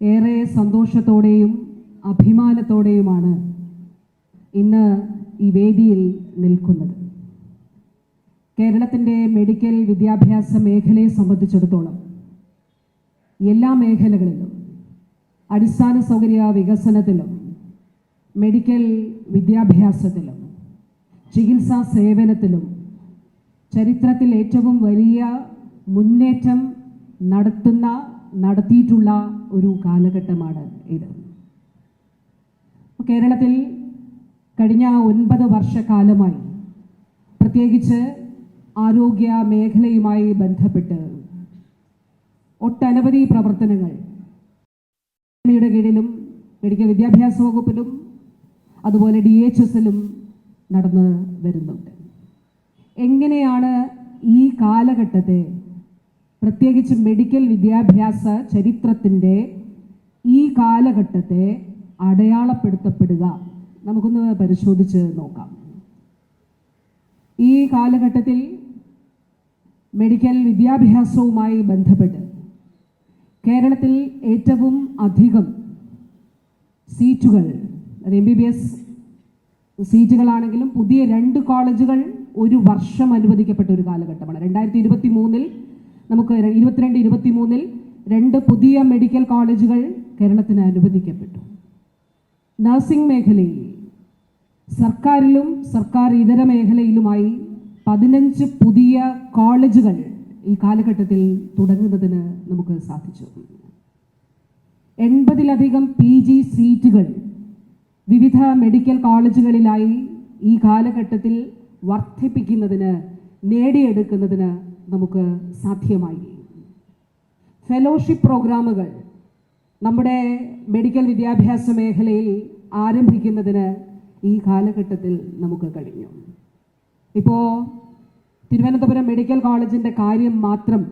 ഏറെ സന്തോഷത്തോടെയും അഭിമാനത്തോടെയുമാണ് ഇന്ന് ഈ വേദിയിൽ നിൽക്കുന്നത്. കേരളത്തിന്റെ മെഡിക്കൽ വിദ്യാഭ്യാസ മേഖലയെ സംബന്ധിച്ചിടത്തോളം എല്ലാ മേഖലകളിലും അടിസ്ഥാന സൗകര്യ വികസനത്തിലും മെഡിക്കൽ വിദ്യാഭ്യാസത്തിലും ചികിത്സാ സേവനത്തിലും ചരിത്രത്തിൽ ഏറ്റവും വലിയ മുന്നേറ്റം നടത്തുന്ന നടത്തിയിട്ടുള്ള ഒരു കാലഘട്ടമാണ് ഇത്. കേരളത്തിൽ കഴിഞ്ഞ ഒൻപത് വർഷക്കാലമായി പ്രത്യേകിച്ച് ആരോഗ്യ മേഖലയുമായി ബന്ധപ്പെട്ട് ഒട്ടനവധി പ്രവർത്തനങ്ങൾ യുടെ കീഴിലും മെഡിക്കൽ വിദ്യാഭ്യാസ വകുപ്പിലും അതുപോലെ ഡി എച്ച് എസിലും നടന്ന് വരുന്നുണ്ട്. എങ്ങനെയാണ് ഈ കാലഘട്ടത്തെ പ്രത്യേകിച്ച് മെഡിക്കൽ വിദ്യാഭ്യാസ ചരിത്രത്തിന്റെ ഈ കാലഘട്ടത്തെ അടയാളപ്പെടുത്തപ്പെടുക. നമുക്കൊന്ന് പരിശോധിച്ച് നോക്കാം. ഈ കാലഘട്ടത്തിൽ മെഡിക്കൽ വിദ്യാഭ്യാസവുമായി ബന്ധപ്പെട്ട് കേരളത്തിൽ ഏറ്റവും അധികം സീറ്റുകൾ അത് എം ബി ബി എസ് സീറ്റുകളാണെങ്കിലും പുതിയ രണ്ട് കോളേജുകൾ ഒരു വർഷം അനുവദിക്കപ്പെട്ട ഒരു കാലഘട്ടമാണ്. രണ്ടായിരത്തി ഇരുപത്തി മൂന്നിൽ നമുക്ക് ഇരുപത്തിരണ്ട് ഇരുപത്തി മൂന്നിൽ രണ്ട് പുതിയ മെഡിക്കൽ കോളേജുകൾ കേരളത്തിന് അനുവദിക്കപ്പെട്ടു. നഴ്സിംഗ് മേഖലയിൽ സർക്കാരിലും സർക്കാർ ഇതര മേഖലയിലുമായി പതിനഞ്ച് പുതിയ കോളേജുകൾ ഈ കാലഘട്ടത്തിൽ തുടങ്ങുന്നതിന് നമുക്ക് സാധിച്ചു. എൺപതിലധികം പി ജി സീറ്റുകൾ വിവിധ മെഡിക്കൽ കോളേജുകളിലായി ഈ കാലഘട്ടത്തിൽ വർദ്ധിപ്പിക്കുന്നതിന് നേടിയെടുക്കുന്നതിന് നമുക്ക് സാധ്യമായി. ഫെലോഷിപ്പ് പ്രോഗ്രാമുകൾ നമ്മുടെ മെഡിക്കൽ വിദ്യാഭ്യാസ മേഖലയിൽ ആരംഭിക്കുന്നതിന് ഈ കാലഘട്ടത്തിൽ നമുക്ക് കഴിഞ്ഞു. ഇപ്പോൾ തിരുവനന്തപുരം മെഡിക്കൽ കോളേജിന്റെ കാര്യം മാത്രം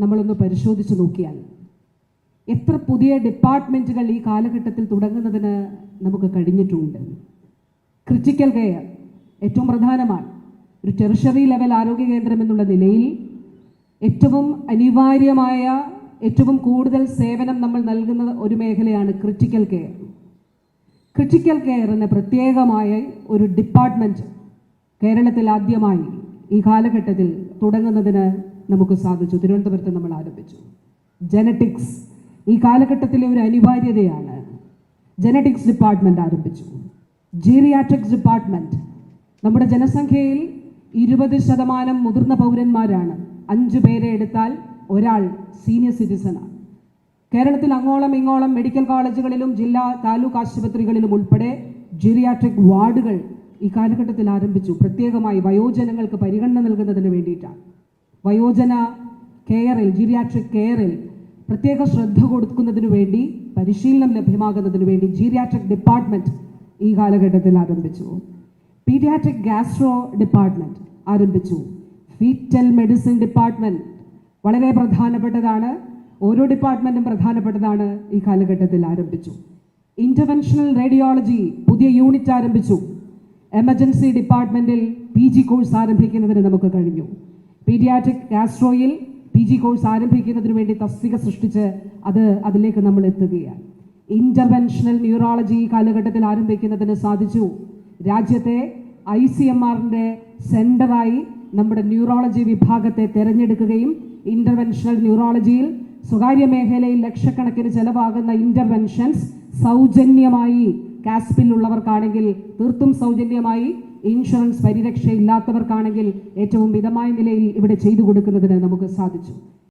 നമ്മളൊന്ന് പരിശോധിച്ച് നോക്കിയാൽ എത്ര പുതിയ ഡിപ്പാർട്ട്മെന്റുകൾ ഈ കാലഘട്ടത്തിൽ തുടങ്ങുന്നതിന് നമുക്ക് കഴിഞ്ഞിട്ടുണ്ട്. ക്രിറ്റിക്കൽ കെയർ ഏറ്റവും പ്രധാനമാണ്. ഒരു ടെറിഷറി ലെവൽ ആരോഗ്യ കേന്ദ്രം എന്നുള്ള നിലയിൽ ഏറ്റവും അനിവാര്യമായ ഏറ്റവും കൂടുതൽ സേവനം നമ്മൾ നൽകുന്ന ഒരു മേഖലയാണ് ക്രിട്ടിക്കൽ കെയർ ക്രിട്ടിക്കൽ കെയറിന് പ്രത്യേകമായ ഒരു ഡിപ്പാർട്ട്മെന്റ് കേരളത്തിൽ ആദ്യമായി ഈ കാലഘട്ടത്തിൽ തുടങ്ങുന്നതിന് നമുക്ക് സാധിച്ചു. തിരുവനന്തപുരത്ത് നമ്മൾ ആരംഭിച്ചു. ജനറ്റിക്സ് ഈ കാലഘട്ടത്തിലെ ഒരു അനിവാര്യതയാണ്. ജനറ്റിക്സ് ഡിപ്പാർട്ട്മെന്റ് ആരംഭിച്ചു. ജീറിയാട്രിക്സ് ഡിപ്പാർട്ട്മെന്റ് നമ്മുടെ ജനസംഖ്യയിൽ ഇരുപത് ശതമാനം മുതിർന്ന പൗരന്മാരാണ്. അഞ്ചു പേരെ എടുത്താൽ ഒരാൾ സീനിയർ സിറ്റിസണാണ് കേരളത്തിൽ അങ്ങോളം ഇങ്ങോളം മെഡിക്കൽ കോളേജുകളിലും ജില്ലാ താലൂക്ക് ആശുപത്രികളിലും ഉൾപ്പെടെ ജിറിയാട്രിക് വാർഡുകൾ ഈ കാലഘട്ടത്തിൽ ആരംഭിച്ചു. പ്രത്യേകമായി വയോജനങ്ങൾക്ക് പരിഗണന നൽകുന്നതിന് വേണ്ടിയിട്ടാണ്. വയോജന കെയറിൽ ജിറിയാട്രിക് കെയറിൽ പ്രത്യേക ശ്രദ്ധ കൊടുക്കുന്നതിനു വേണ്ടി പരിശീലനം ലഭ്യമാകുന്നതിന് വേണ്ടി ജീരിയാട്രിക് ഡിപ്പാർട്ട്മെന്റ് ഈ കാലഘട്ടത്തിൽ ആരംഭിച്ചു. പീഡിയാട്രിക് ഗാസ്ട്രോ ഡിപ്പാർട്ട്മെന്റ് ആരംഭിച്ചു. ഫീറ്റൽ മെഡിസിൻ ഡിപ്പാർട്ട്മെന്റ് വളരെ പ്രധാനപ്പെട്ടതാണ്. ഓരോ ഡിപ്പാർട്ട്മെന്റും പ്രധാനപ്പെട്ടതാണ് ഈ കാലഘട്ടത്തിൽ ആരംഭിച്ചു. ഇന്റർവെൻഷണൽ റേഡിയോളജി പുതിയ യൂണിറ്റ് ആരംഭിച്ചു. എമർജൻസി ഡിപ്പാർട്ട്മെന്റിൽ പി ജി കോഴ്സ് ആരംഭിക്കുന്നതിന് നമുക്ക് കഴിഞ്ഞു. പീഡിയാട്രിക് ഗാസ്ട്രോയിൽ പി ജി കോഴ്സ് ആരംഭിക്കുന്നതിന് വേണ്ടി തസ്തിക സൃഷ്ടിച്ച് അത് അതിലേക്ക് നമ്മൾ എത്തുകയാണ്. ഇന്റർവെൻഷണൽ ന്യൂറോളജി കാലഘട്ടത്തിൽ ആരംഭിക്കുന്നതിന് സാധിച്ചു. രാജ്യത്തെ ഐ സി എം ആറിന്റെ സെന്ററായി നമ്മുടെ ന്യൂറോളജി വിഭാഗത്തെ തിരഞ്ഞെടുക്കുകയും ഇന്റർവെൻഷണൽ ന്യൂറോളജിയിൽ സ്വകാര്യ മേഖലയിൽ ലക്ഷക്കണക്കിന് ചെലവാകുന്ന ഇന്റർവെൻഷൻസ് സൗജന്യമായി കാസ്പിൽ ഉള്ളവർക്കാണെങ്കിൽ തീർത്തും സൗജന്യമായി ഇൻഷുറൻസ് പരിരക്ഷയില്ലാത്തവർക്കാണെങ്കിൽ ഏറ്റവും മിതമായ നിലയിൽ ഇവിടെ ചെയ്തു കൊടുക്കുന്നതിന് നമുക്ക് സാധിച്ചു.